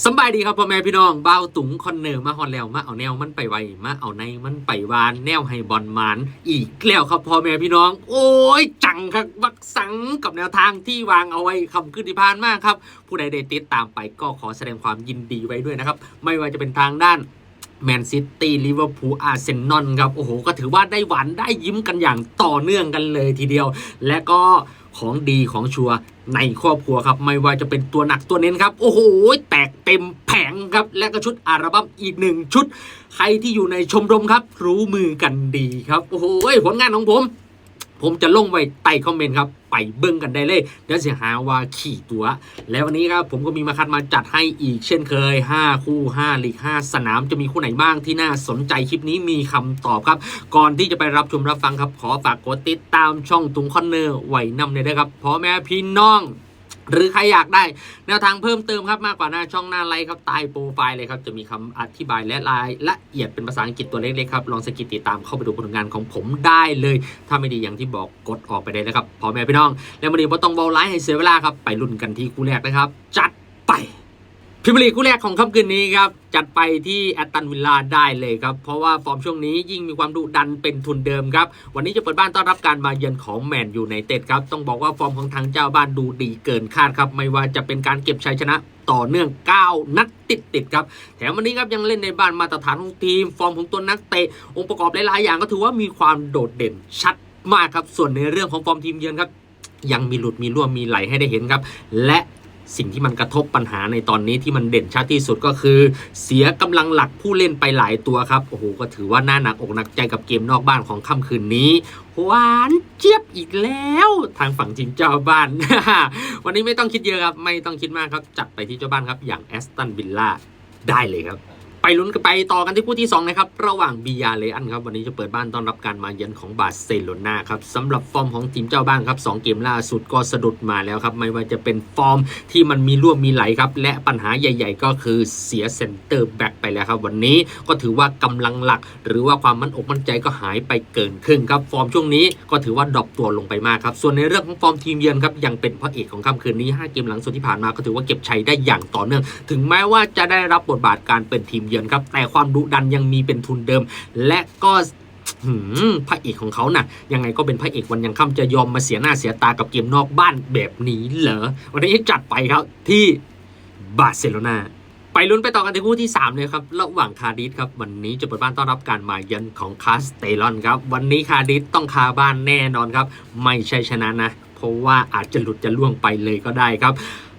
สบายดีครับพ่อแม่พี่น้องบ้าวตุงคอนเนอร์มาฮอนแล้วมาเอาแนวมันไปไวมาเอาในมันไปวานแนวให้บอลมานอีกแล้วครับพ่อแม่พี่น้อง โอ้ยจังครับบักสังกับแนวทางที่วางเอาไว้คำขึ้นที่พานมากครับ ผู้ใดได้ติดตามไปก็ขอแสดงความยินดีไว้ด้วยนะครับ ไม่ว่าจะเป็นทางด้านแมนซิตี้ลิเวอร์พูลอาร์เซนอลครับ โอ้โห ก็ถือว่าได้หวานได้ยิ้มกันอย่างต่อเนื่องกันเลยทีเดียว และก็ ของดีของชัวร์ในครอบครัวครับ ไม่ว่าจะเป็นตัวหนักตัวเน้นครับ โอ้โห แตกเต็มแผงครับ และก็ชุดอัลบั้มอีกหนึ่งชุด ใครที่อยู่ในชมรมครับ รู้มือกันดีครับ โอ้โหผลงานของผม ผมจะลงไว้ใต้คอมเมนต์ครับ ไปเบิ้งกันได้เลย เดี๋ยวเสียหาว่าขี่ตัว แล้ววันนี้ครับผมก็มีมาคัดมาจัดให้อีกเช่นเคย 5 คู่5ลีก5สนามจะมีคู่ไหนบ้างที่น่าสนใจคลิปนี้มีคำตอบครับ ก่อนที่จะไปรับชมรับฟังครับ ขอฝากกดติดตามช่องตุงคอนเนอร์ไว้นำเลยนะครับพ่อแม่พี่น้อง หรือใครอยากได้แนวทางเพิ่มเติมครับมากกว่าหน้าช่องหน้าไลค์ครับใต้โปรไฟล์เลยครับ จะมีคำอธิบายและรายละเอียดเป็นภาษาอังกฤษตัวเล็กๆครับลองสกิดติดตามเข้าไปดูผลงานของผมได้เลย ถ้าไม่ดีอย่างที่บอกกดออกไปได้เลยครับพ่อแม่พี่น้อง แล้ววันนี้ผมต้องเบาไลค์ให้เสียเวลาครับไปลุ้นกันที่คู่แรกนะครับ จัดไป พิมพ์ลีกคู่แรกของค่ำคืนนี้ครับ จัดไปที่แอตตันวิลล่าได้เลยครับ เพราะว่าฟอร์มช่วงนี้ยิ่งมีความดุดันเป็นทุนเดิมครับ วันนี้จะเปิดบ้านต้อนรับการมาเยือนของแมนยูไนเต็ดครับ ต้องบอกว่าฟอร์มของทางเจ้าบ้านดูดีเกินคาดครับ ไม่ว่าจะเป็นการเก็บชัยชนะต่อเนื่อง 9 นัดติดติดครับ แถมวันนี้ครับยังเล่นในบ้านมาตรฐานของทีม ฟอร์มของตัวนักเตะองค์ประกอบหลายๆอย่างก็ถือว่ามีความโดดเด่นชัดมากครับส่วนในเรื่องของฟอร์มทีมเยือนครับยังมีหลุดมีร่วมมีไหลให้ได้เห็นครับ และ สิ่งที่มันกระทบปัญหาในตอนนี้ที่มันเด่นชัดที่สุดก็คือ เสียกำลังหลักผู้เล่นไปหลายตัวครับโอ้โหก็ถือว่าน่าหนักอกหนักใจกับเกมนอกบ้านของค่ำคืนนี้หวานเจี๊ยบอีกแล้ว ทางฝั่งทีมเจ้าบ้าน วันนี้ไม่ต้องคิดเยอะครับ ไม่ต้องคิดมากครับ จัดไปที่เจ้าบ้านครับอย่างแอสตันวิลล่าได้เลยครับ ไปลุ้นกันไปต่อกันที่คู่ที่2นะครับระหว่างบียาเลอันครับวันนี้จะเปิดบ้านต้อนรับการมาเยือนของบาร์เซโลนาครับสำหรับฟอร์มของทีมเจ้าบ้านครับ2เกมล่าสุดก็สะดุดมาแล้วครับไม่ว่าจะเป็นฟอร์มที่มันมีร่วมมีไหลครับและปัญหาใหญ่ ๆ ก็คือเสียเซนเตอร์แบ็กไปแล้วครับวันนี้ก็ถือว่ากำลังหลัก หรือว่าความมั่นอกมั่นใจก็หายไปเกินครึ่งครับฟอร์มช่วงนี้ก็ถือว่าดรอปตัวลงไปมากครับส่วนในเรื่องของฟอร์มทีมเยือนครับยังเป็นพระเอกของค่ำคืนนี้ห้าเกมหลังสุดที่ผ่านมาก็ถือว่าเก็บชัยได้อย่างต่อเนื่อง ถึงแม้ว่าจะได้รับบทบาทการเป็นทีมเยือนครับแต่ความดุดันยังมีเป็นทุนเดิม และก็พระเอกของเขาน่ะ ยังไงก็เป็นพระเอกวันยังค่ำจะยอมมาเสียหน้าเสียตากับเกมนอกบ้านแบบนี้เหรอ วันนี้จัดไปครับที่บาร์เซโลนาไปลุ้นไปต่อกันที่คู่ที่ 3 เลยครับระหว่างคาร์ดิสครับ วันนี้จะเปิดบ้านต้อนรับการมาเยือนของคาสเตลอนครับ วันนี้คาร์ดิสต้องคาบ้านแน่นอนครับ ไม่ใช่ชนะนะ เพราะว่าอาจจะหลุดจะล่วงไปเลยก็ได้ครับ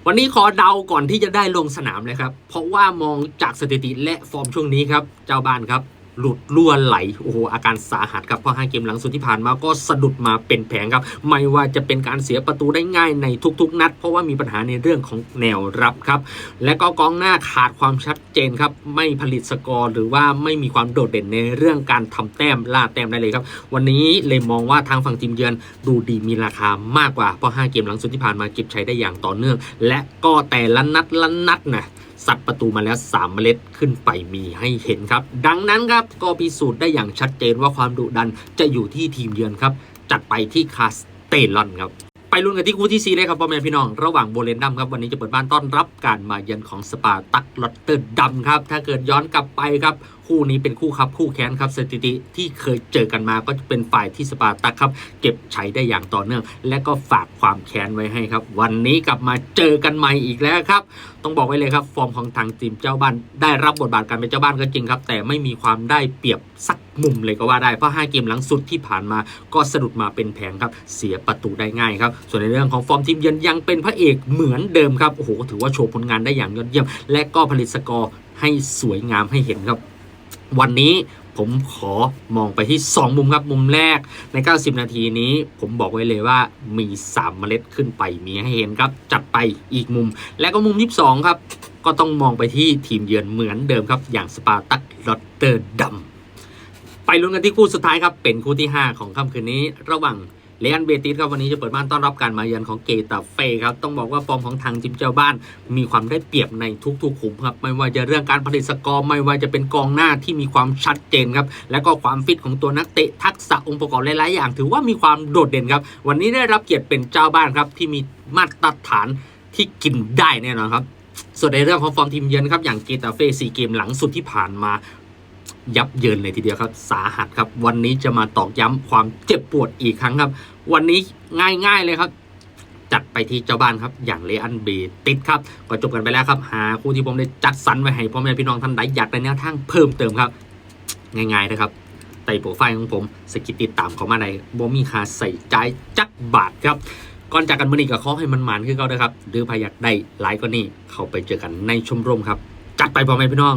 วันนี้ขอเดาก่อนที่จะได้ลงสนามเลยครับ เพราะว่ามองจากสถิติและฟอร์มช่วงนี้ครับ เจ้าบ้านครับ หลุดล่วนไหลโอ้โหอาการสาหัสครับเพราะห้าเกมหลังสุดที่ผ่านมาก็สะดุดมาเป็นแผงครับ ไม่ว่าจะเป็นการเสียประตูได้ง่ายในทุกๆ นัด เพราะว่ามีปัญหาในเรื่องของแนวรับครับ และก็กองหน้าขาดความชัดเจนครับ ไม่ผลิตสกอร์ หรือว่าไม่มีความโดดเด่นในเรื่องการทำแต้มล่าแต้มได้เลยครับ วันนี้เลยมองว่าทางฝั่งทีมเยือนดูดีมีราคามากกว่าเพราะ5เกมหลังสุดที่ผ่านมาเก็บใช้ได้อย่างต่อเนื่อง และก็แต่ละนัดละนัดนะ สัตว์ประตูมาแล้ว 3 เมล็ดขึ้นไปมีให้เห็นครับ ดังนั้นครับก็พิสูจน์ได้อย่างชัดเจนว่าความดุดันจะอยู่ที่ทีมเยือนครับ จัดไปที่คาสเตลอนครับไปลุ้นกันที่คู่ที่ 4 เลยครับพ่อแม่พี่น้อง ระหว่างโบเลนดัมครับ วันนี้จะเปิดบ้านต้อนรับการมาเยือนของสปาร์ตักลอตเตอร์ดัมครับ ถ้าเกิดย้อนกลับไปครับคู่นี้เป็นคู่ครับคู่แค้นครับสถิติที่เคยเจอกันมาก็จะเป็นฝ่ายที่สปาร์ตักครับ เก็บใชัยได้อย่างต่อเนื่อง และก็ฝากความแค้นไว้ให้ครับ วันนี้กลับมาเจอกันใหม่อีกแล้วครับ ต้องบอกไว้เลยครับฟอร์มของทางทีมเจ้าบ้านได้รับบทบาทการเป็นเจ้าบ้านก็จริงครับ แต่ไม่มีความได้เปรียบสักมุมเลยก็ว่าได้เพราะ5เกมหลังสุดที่ผ่านมาก็สะดุดมาเป็นแผงครับ เสียประตูได้ง่ายครับ ส่วนในเรื่องของฟอร์มทีมเยือนยังเป็นพระเอกเหมือนเดิมครับโอ้โหถือว่าโชว์ผลงานได้อย่างยอดเยี่ยม และก็ผลิตสกอร์ให้สวยงามให้เห็นครับ วันนี้ผมขอมองไปที่ 2 มุมครับมุมแรกใน 90 นาทีนี้ ผมบอกไว้เลยว่ามี 3 เมล็ดขึ้นไปมีให้เห็นครับ จัดไปอีกมุม และก็มุม 22 ครับ ก็ต้องมองไปที่ทีมเยือนเหมือนเดิมครับ อย่างสปาร์ตักลอตเตอร์ดัมไปลุ้นกันที่คู่สุดท้ายครับ เป็นคู่ที่ 5 ของค่ำคืนนี้ระหว่าง เลอันเบติสครับวันนี้จะเปิดบ้านต้อนรับการมาเยือนของเกตาเฟ่ครับต้องบอกว่าฟอร์มของทางทีมเจ้าบ้าน มีความได้เปรียบในทุกๆขุมครับไม่ว่าจะเรื่องการผลิตสกอร์ไม่ว่าจะเป็นกองหน้าที่มีความชัดเจนครับและก็ความฟิตของตัวนักเตะทักษะองค์ประกอบหลายๆอย่าง ถือว่ามีความโดดเด่นครับ วันนี้ได้รับเกียรติเป็นเจ้าบ้านครับที่มีมาตรฐานที่กินได้แน่นอนครับส่วนในเรื่องของฟอร์มทีมเยือนครับอย่างเกตาเฟ่ซีเกมหลังสุดที่ผ่านมา ยับเยินเลยทีเดียวครับ สาหัสครับ วันนี้จะมาตอกย้ำความเจ็บปวดอีกครั้งครับ วันนี้ง่ายๆเลยครับ จัดไปที่เจ้าบ้านครับ อย่างเลอันเบติดครับ ก็จบกันไปแล้วครับ หาคู่ที่ผมได้จัดสรรไว้ให้พ่อแม่พี่น้องท่านใดอยากได้แนวทางเพิ่มเติมครับ ง่ายๆนะครับใต้โปรไฟล์ของผมสกิดติดตามเขามาในบ่มีค่าใส่ใจจักบาทครับก่อนจากกันมือนี้ก็ขอให้มันหมานขึ้นเขาด้วยครับหรือพาอยากได้หลายก็นี่ เข้าไปเจอกันในชมรมครับ จัดไปพ่อแม่พี่น้อง